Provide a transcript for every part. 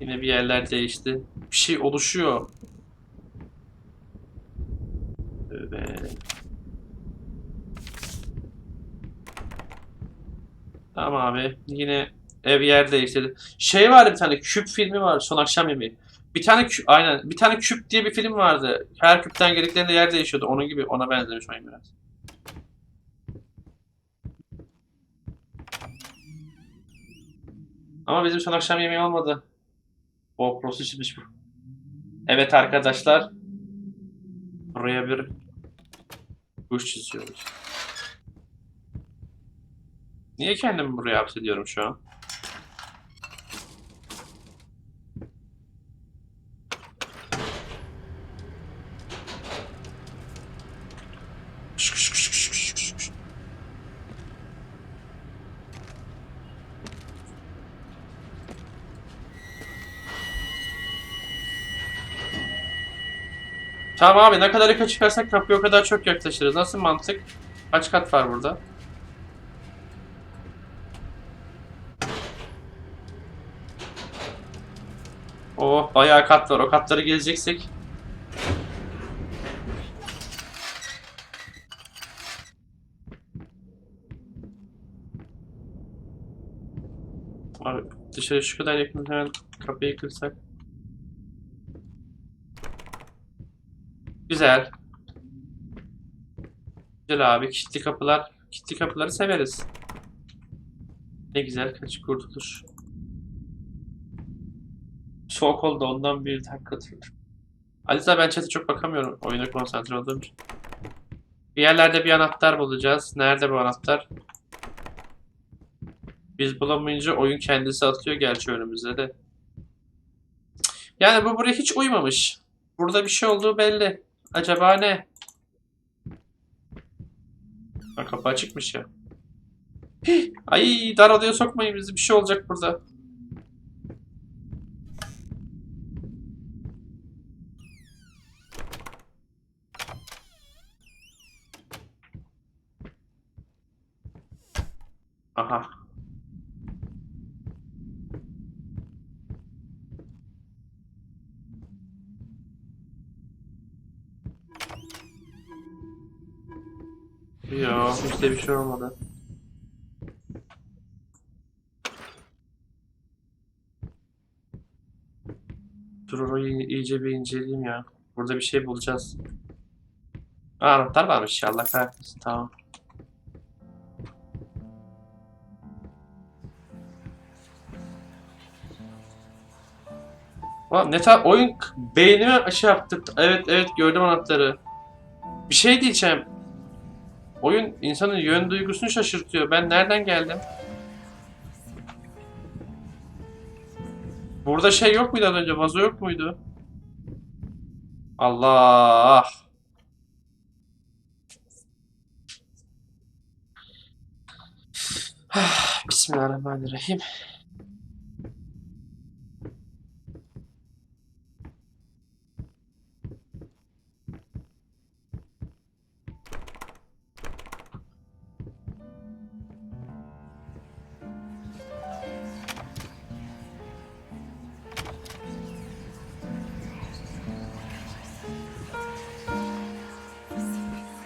Yine bir yerler değişti. Bir şey oluşuyor. Evet. Tamam abi. Yine ev yer değiştirdi. Şey vardı bir tane küp filmi var. Son akşam yemeği. Bir tane küp, aynen. Bir tane küp diye bir film vardı. Her küpten geldiklerinde yer değişiyordu. Onun gibi ona benzemiş oyun biraz. Ama bizim son akşam yemeği olmadı. Bol prosu çıkmış bu. Evet arkadaşlar. Buraya bir kuş çiziyoruz. Niye kendimi buraya hapsediyorum şu an? Tamam abi ne kadar yukarı çıkarsak kapıya o kadar çok yaklaşırız. Nasıl mantık? Kaç kat var burada? Oh bayağı kat var. O katları gezeceksek. Abi dışarı şu kadar yakın hemen kapıyı kırsak. Güzel. Güzel abi. Kilitli kapılar. Kilitli kapıları severiz. Ne güzel. Kaç kurtuluş. Soğuk oldu ondan bir dakika dur. Aliza ben chat'e çok bakamıyorum. Oyuna konsantre olduğum için. Bir yerlerde bir anahtar bulacağız. Nerede bu anahtar? Biz bulamayınca oyun kendisi atıyor gerçi önümüze de. Yani bu buraya hiç uymamış. Burada bir şey olduğu belli. Acaba ne? Ha, kapı açıkmış ya. Ay dar odaya sokmayın bizi. Bir şey olacak burada. Aha. Yok, işte bir şey olmadı. Dur iyice bir inceleyeyim ya. Burada bir şey bulacağız. Aa, anahtar varmış Allah kahretmesin tamam. Ulan ne tar oyun beynime şey yaptı. Evet evet gördüm anahtarı. Bir şey diyeceğim. Oyun insanın yön duygusunu şaşırtıyor. Ben nereden geldim? Burada şey yok muydu az önce? Vazo yok muydu? Allah! Bismillahirrahmanirrahim.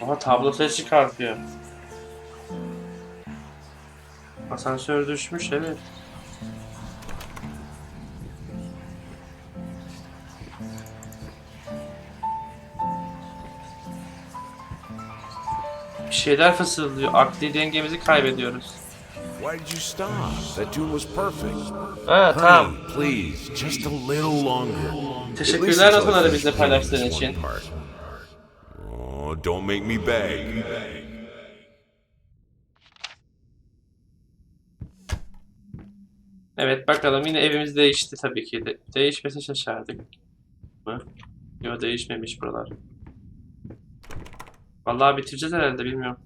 Ama tablo ses çıkartıyor. Asansör düşmüş evet. Bir şeyler fısıldıyor. Akli dengemizi kaybediyoruz. Why did you stop? That tune was perfect. Ha tamam. Please, just a little longer. Teşekkürler notaları bizle paylaştığın için. Don't make me beg. Evet bakalım yine evimiz değişti tabii ki de. Değişmesi şaşardık. Mı? Yok değişmemiş buralar. Vallahi bitireceğiz herhalde bilmiyorum.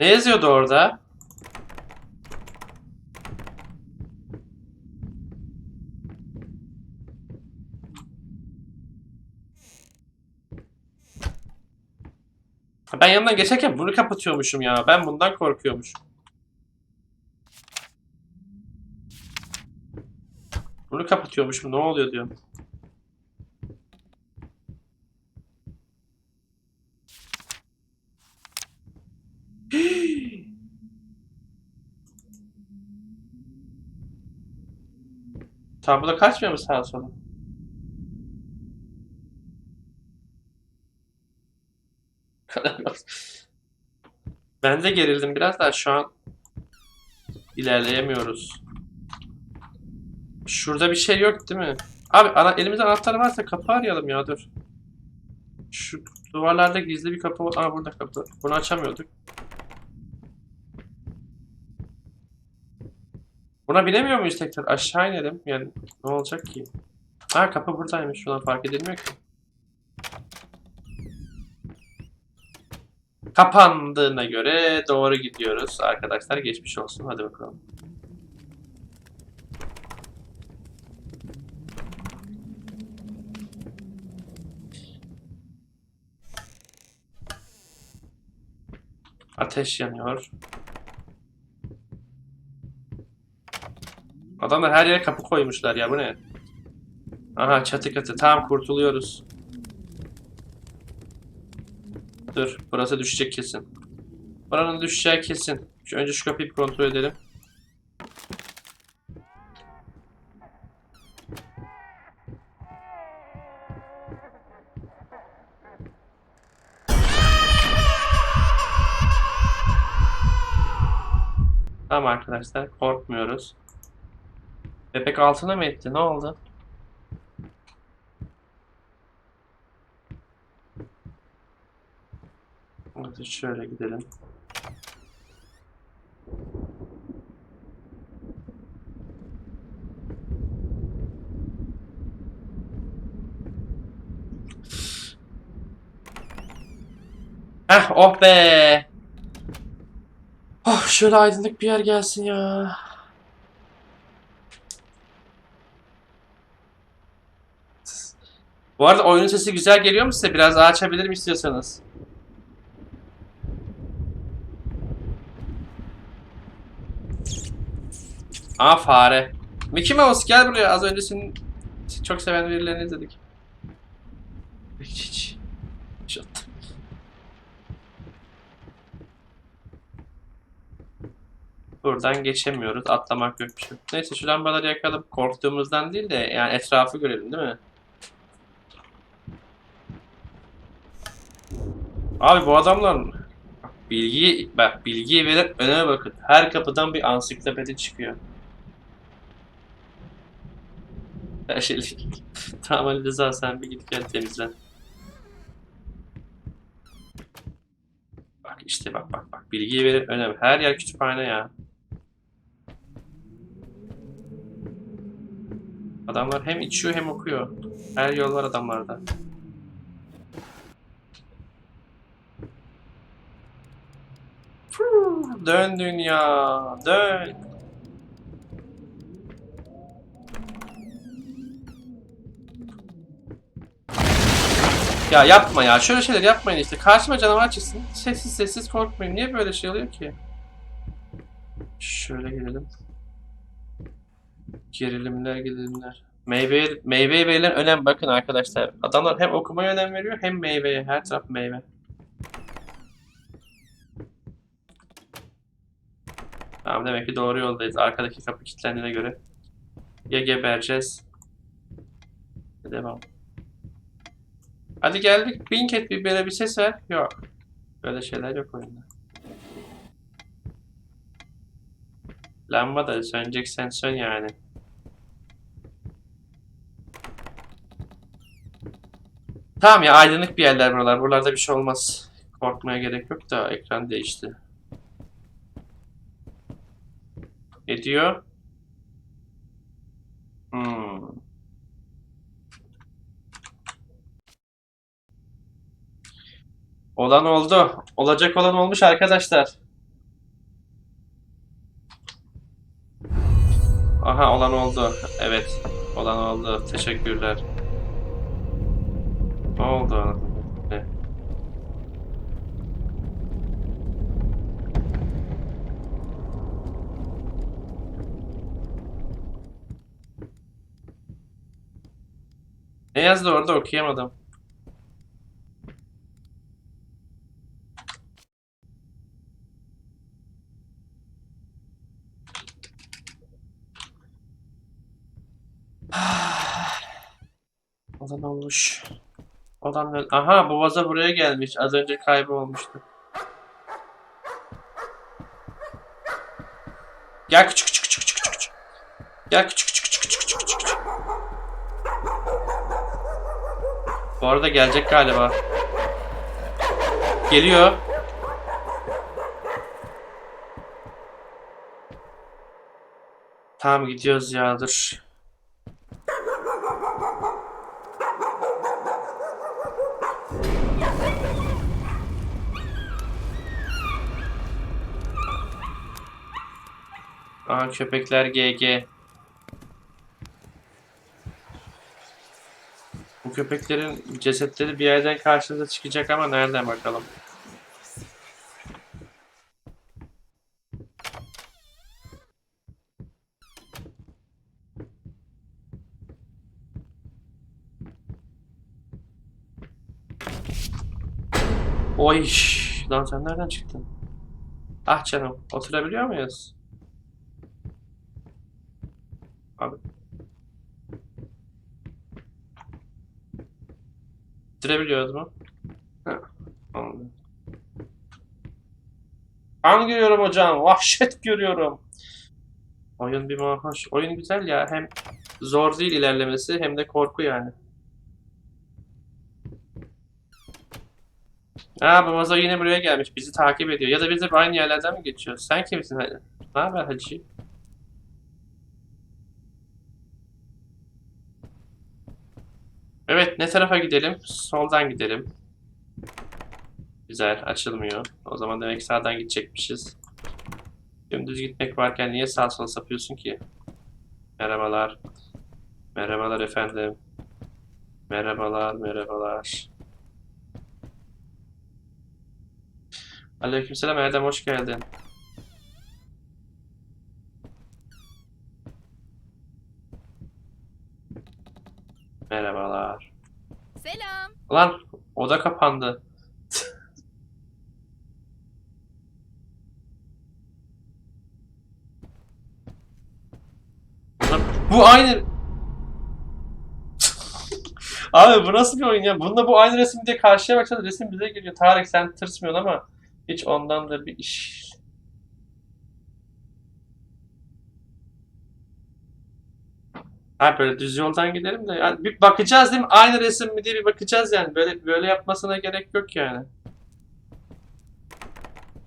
Ne yazıyordu orada? Ben yanından geçerken bunu kapatıyormuşum ya. Ben bundan korkuyormuşum. Bunu kapatıyormuşum. Ne oluyor diyorum. Tablo kaçmıyor mu sağa sola? Ben de gerildim biraz da şu an ilerleyemiyoruz. Şurada bir şey yok değil mi? Abi ana, elimizde anahtar varsa kapı arayalım ya dur. Şu duvarlarda gizli bir kapı var. Aa burada kapı. Bunu açamıyorduk. Buna binemiyor muyuz tekrar? Aşağı inelim. Yani ne olacak ki? Ha kapı buradaymış. Şuna fark edilmiyor ki. Kapandığına göre doğru gidiyoruz. Arkadaşlar geçmiş olsun. Hadi bakalım. Ateş yanıyor. Adamlar her yere kapı koymuşlar ya bu ne? Aha çatı katı. Tamam kurtuluyoruz. Dur burası düşecek kesin. Buranın düşeceği kesin. Şu, önce şu kapıyı kontrol edelim. Tamam arkadaşlar korkmuyoruz. Bebek altına mı etti? Ne oldu? Hadi şöyle gidelim. Heh oh be. Oh şöyle aydınlık bir yer gelsin ya. Bu arada oyunun sesi güzel geliyor mu size? Biraz daha açabilirim istiyorsanız. Aa fare. Mickey Mouse gel buraya. Az önce senin çok seven birilerini izledik. Hiç hiç. Attım. Buradan geçemiyoruz. Atlamak yok bir şey. Neyse şu lambaları yakalım. Korktuğumuzdan değil de yani etrafı görelim değil mi? Abi bu adamlar Bak, bilgiyi bak bilgiyi veren öneme bakın. Her kapıdan bir ansiklopedi çıkıyor. Her şey. tamam Ali Rıza sen bir git gel temizlen. Bak işte bak bak bak bilgiyi veren önem. Her yer kütüphane ya. Adamlar hem içiyor hem okuyor. Her yol var adamlarda. Dön dünya, dön. Ya yapma ya. Şöyle şeyler yapmayın işte. Karşıma canavar çıksın. Sessiz sessiz korkmayın. Niye böyle şey oluyor ki? Şöyle gelelim. Gerilimler, gerilimler. Meyveye, meyveye verilen önem bakın arkadaşlar. Adamlar hem okumaya önem veriyor hem meyveye. Her taraf meyve. Tamam demek ki doğru yoldayız. Arkadaki kapı kilitlendiğine göre. Ya gebereceğiz. Devam. Hadi geldik. Binket bir böyle bir ses ver. Yok. Böyle şeyler yok oyunda. Lamba da söneceksen sön yani. Tamam ya aydınlık bir yerler buralar. Buralarda bir şey olmaz. Korkmaya gerek yok da ekran değişti. Ne diyor? Hmm. Olan oldu. Olacak olan olmuş arkadaşlar. Aha olan oldu. Evet. Olan oldu. Teşekkürler. Ne oldu? Ne? Ne yazdı orada okuyamadım. Olan olmuş. Olan ne- Aha bu vaza buraya gelmiş. Az önce kaybolmuştu. Gel küçük küçük küçük küçük küçük. Gel küçük küçük küçük küçük küçük. küçük. Bu arada gelecek galiba. Geliyor. Tamam gidiyoruz ya dur. Aha köpekler GG. Bu köpeklerin cesetleri bir yerden karşımıza çıkacak ama nereden bakalım. Oy, lan sen nereden çıktın? Ah canım, oturabiliyor muyuz? Bitirebiliyoruz mu? Ha, anladım. Kan görüyorum hocam. Vahşet görüyorum. Oyun bir hoş. Oyun güzel ya. Hem zor değil ilerlemesi hem de korku yani. Ha bu vazo yine buraya gelmiş. Bizi takip ediyor. Ya da biz hep aynı yerlerden mi geçiyoruz? Sen kimsin hadi? Ne haber hacı? Evet, ne tarafa gidelim? Soldan gidelim. Güzel, açılmıyor. O zaman demek sağdan gidecekmişiz. Dümdüz gitmek varken niye sağa sola sapıyorsun ki? Merhabalar. Merhabalar efendim. Merhabalar, merhabalar. Aleykümselam Erdem, hoş geldin. Merhabalar. Selam. Lan oda kapandı. Bu aynı... Abi bu nasıl bir oyun ya? Bunda bu aynı resim diye karşıya bakacağız. Resim bize geliyor. Tarık sen tırsmıyorsun ama hiç ondan da bir iş. Ha böyle düz yoldan gidelim de yani bir bakacağız değil mi? Aynı resim mi diye bir bakacağız yani. Böyle böyle yapmasına gerek yok yani.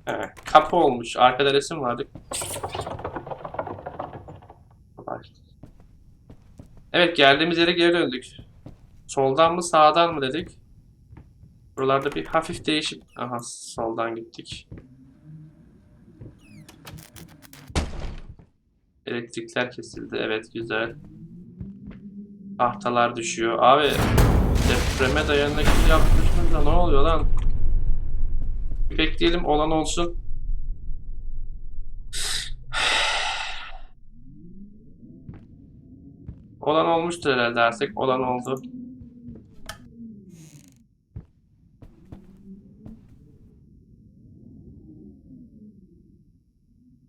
He, kapı olmuş. Arkada resim vardı. Evet geldiğimiz yere geri döndük. Soldan mı sağdan mı dedik. Buralarda bir hafif değişik. Aha soldan gittik. Elektrikler kesildi. Evet güzel. Tahtalar düşüyor. Abi depreme dayanıklı yapmışsınız da ne oluyor lan? Bekleyelim olan olsun. Olan olmuştur herhalde artık. Olan oldu.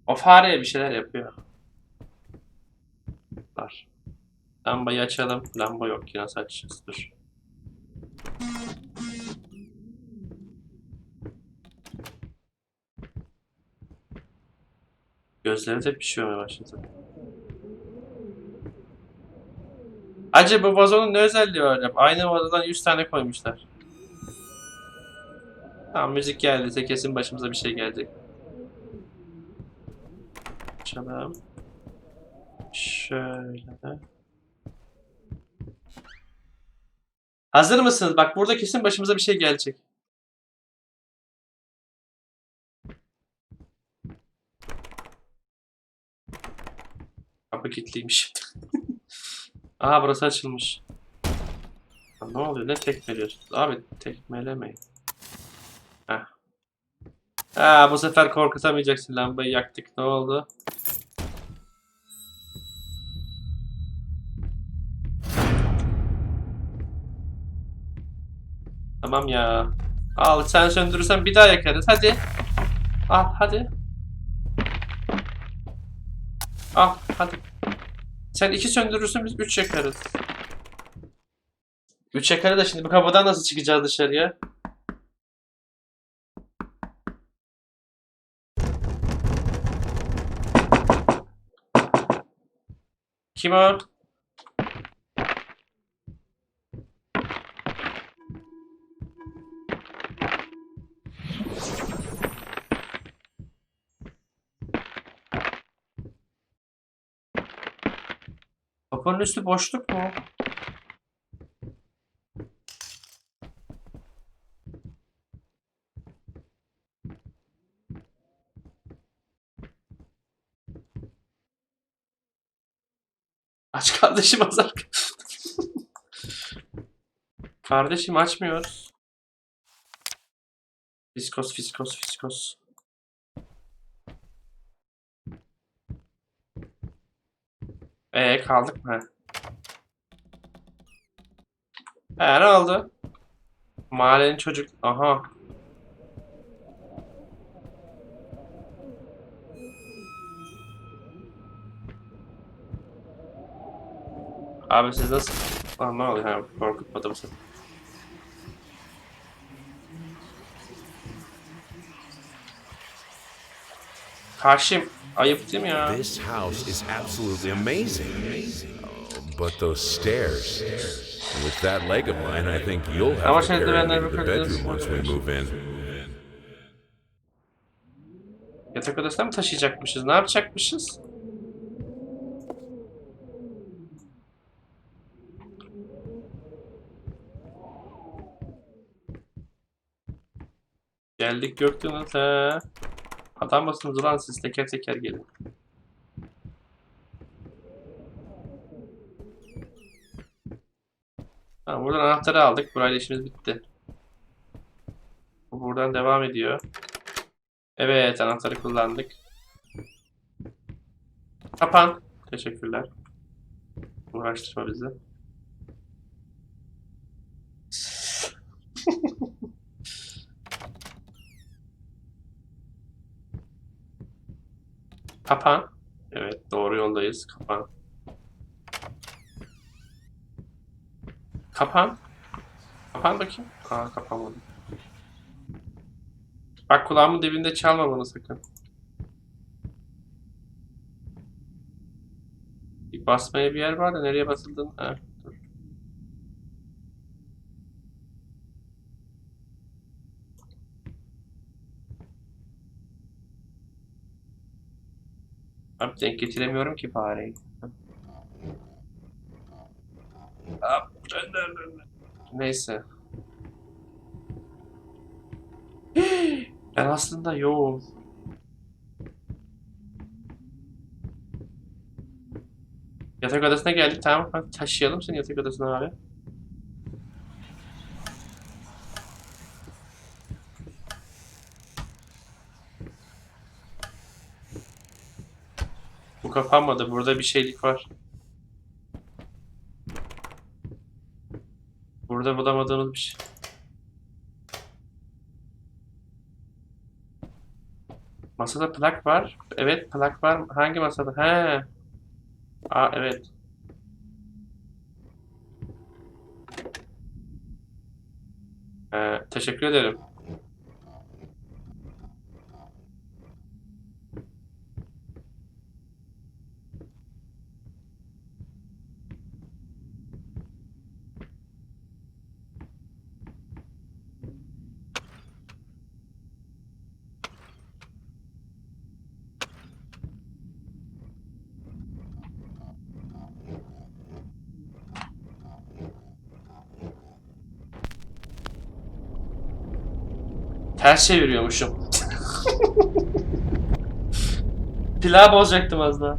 O fareye bir şeyler yapıyor. Var. Lambayı açalım. Lamba yok ki nasıl açacağız? Dur. Gözleri de pişiyor başladı. Acaba bu vazonun ne özelliği var? Aynı vazodan 100 tane koymuşlar. Tamam müzik geldiyse kesin başımıza bir şey gelecek. Açalım. Şöyle. Hazır mısınız? Bak burada kesin başımıza bir şey gelecek. Kapı kilitliymiş. Aha burası açılmış. Lan Ne oluyor? Ne tekmeliyorsunuz? Abi tekmelemeyin. Heh. Ha bu sefer korkutamayacaksın. Lambayı yaktık. Ne oldu? Tamam ya. Al sen söndürürsen bir daha yakarız. Hadi. Al hadi. Al hadi. Sen iki söndürürsün biz üç yakarız. Üç yakarı da şimdi bu kapıdan nasıl çıkacağız dışarıya? Kim o? Kapının üstü boşluk mu? Aç kardeşim azar. kardeşim açmıyoruz. Fiskos fiskos fiskos. Ee kaldık mı? Ee ne oldu? Mahallenin çocuk... Aha. Abi siz nasıl... Lan ne oluyor? Ha, korkutmadım seni. Karşım. Ayıp değil mi ya? This house is absolutely amazing. Oh, but those stairs. With that leg of mine, I think you'll have Ama to şimdi carry me the bakacağız. bedroom once we move in. Yatak odasına mı taşıyacakmışız? Ne yapacakmışız? Geldik Göktuğ'una. Adam mısınız ulan siz teker teker gelin. Tamam buradan anahtarı aldık. Burayla işimiz bitti. Bu buradan devam ediyor. Evet anahtarı kullandık. Kapan. Teşekkürler. Uğraştırma bizi. Kapan. Evet doğru yoldayız. Kapan. Kapan. Kapan bakayım. Aa kapanmadı. Bak kulağımın dibinde çalma bunu sakın. Bir basmaya bir yer var da nereye basıldığını... Ha, Abi denk getiremiyorum ki fareyi. Hop, döndür, döndür. Neyse. Ben aslında yoğum. Yatak odasına geldik tamam. Taşıyalım seni yatak odasına abi. Kapanmadı. Burada bir şeylik var. Burada bulamadığımız bir şey. Masada plak var. Evet plak var. Hangi masada? He. Aa evet. Ee, teşekkür ederim. Ters çeviriyormuşum. Pilav bozacaktım az daha.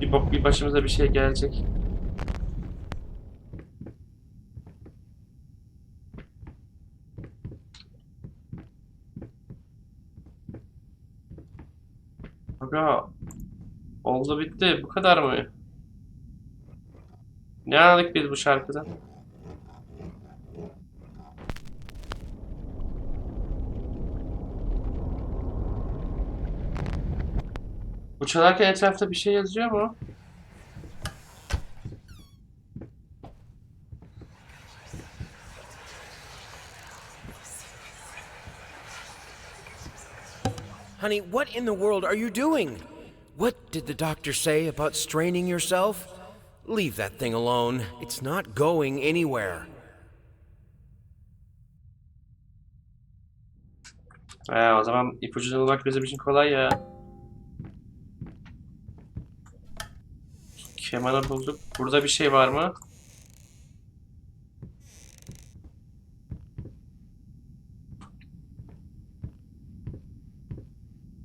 Bir, bir başımıza bir şey gelecek. Oldu bitti. Bu kadar mı? Ne anladık biz bu şarkıdan? Bu çalarken etrafta bir şey yazıyor mu? Honey, what in the world are you doing? What did the doctor say about straining yourself? Leave that thing alone. It's not going anywhere. He, o zaman ipucunu bulmak bizim için kolay ya. Kemanı bulduk. Burada bir şey var mı?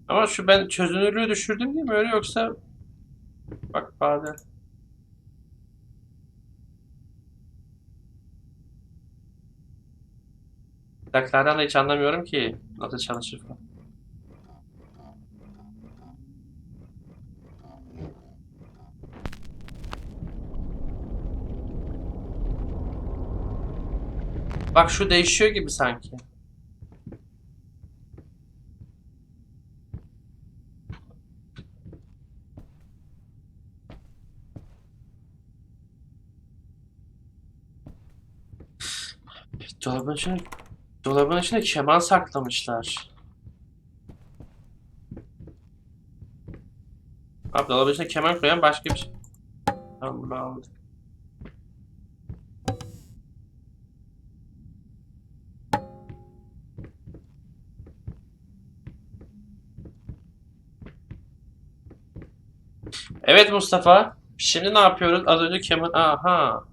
Ama şu ben çözünürlüğü düşürdüm değil mi öyle yoksa bak bazen Plaklardan da hiç anlamıyorum ki nasıl çalışır falan. Bak şu değişiyor gibi sanki. Dolabın içine, dolabın içine keman saklamışlar. Abi dolabın içine keman koyan başka bir şey. Tamam bunu aldım. Evet Mustafa. Şimdi ne yapıyoruz? Az önce keman... Aha.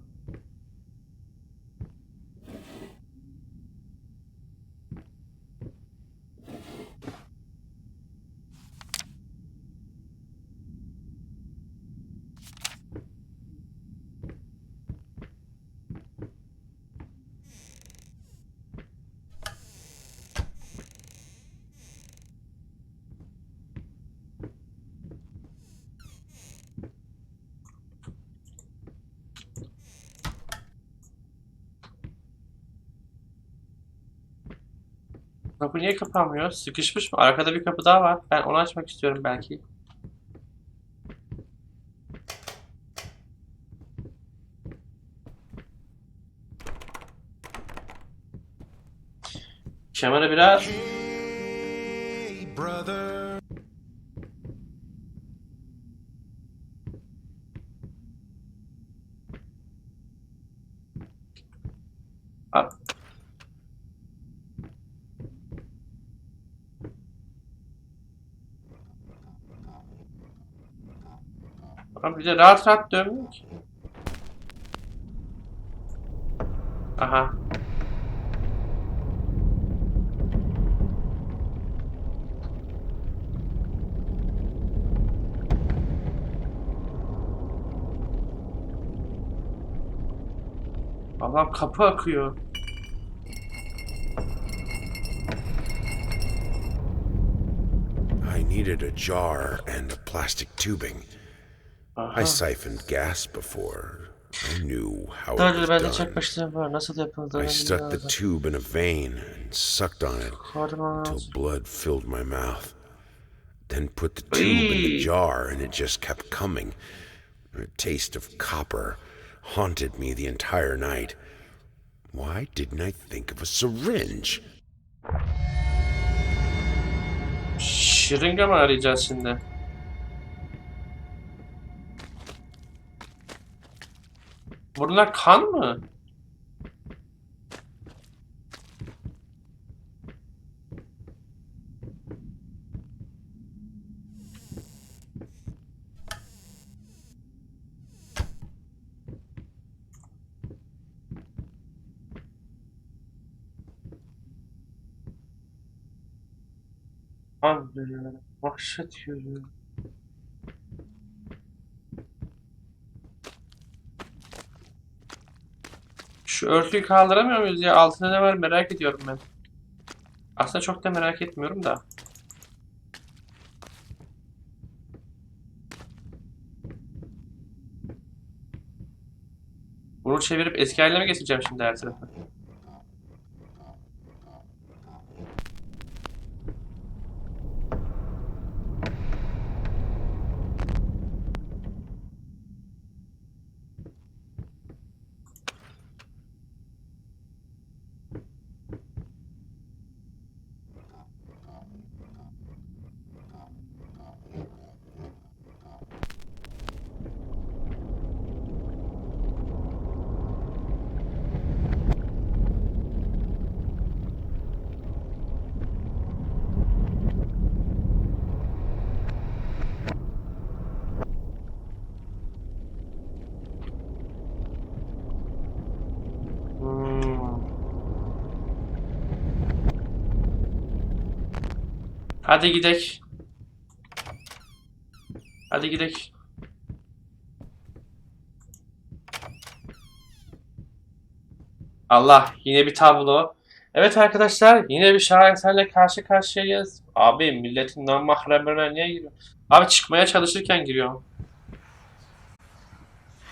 Kapı niye kapanmıyor? Sıkışmış mı? Arkada bir kapı daha var. Ben onu açmak istiyorum belki. Kemal'e biraz... Abi, Abi bir de rahat rahat dönmüyor ki. Aha. Allah'ım kapı akıyor. I needed a jar and a plastic tubing. Aha. I siphoned gas before. I knew how it was bende çek done. başlığım var. Nasıl yapıldığını I stuck the bilmiyorum. tube in a vein and sucked on it until blood filled my mouth. Then put the tube in the Eee. jar and it just kept coming. The taste of copper haunted me the entire night. Why didn't I think of a syringe? Şırınga mı arayacağız şimdi? Bunlar kan mı? Abi vahşet yürü. Şu örtüyü kaldıramıyor muyuz ya? Altında ne var merak ediyorum ben. Aslında çok da merak etmiyorum da. Bunu çevirip eski haline mi getireceğim şimdi her tarafı? Hadi gidek. Hadi gidek. Allah yine bir tablo. Evet arkadaşlar yine bir şaheserle karşı karşıyayız. Abi milletin nan mahremine niye giriyor? Abi çıkmaya çalışırken giriyor.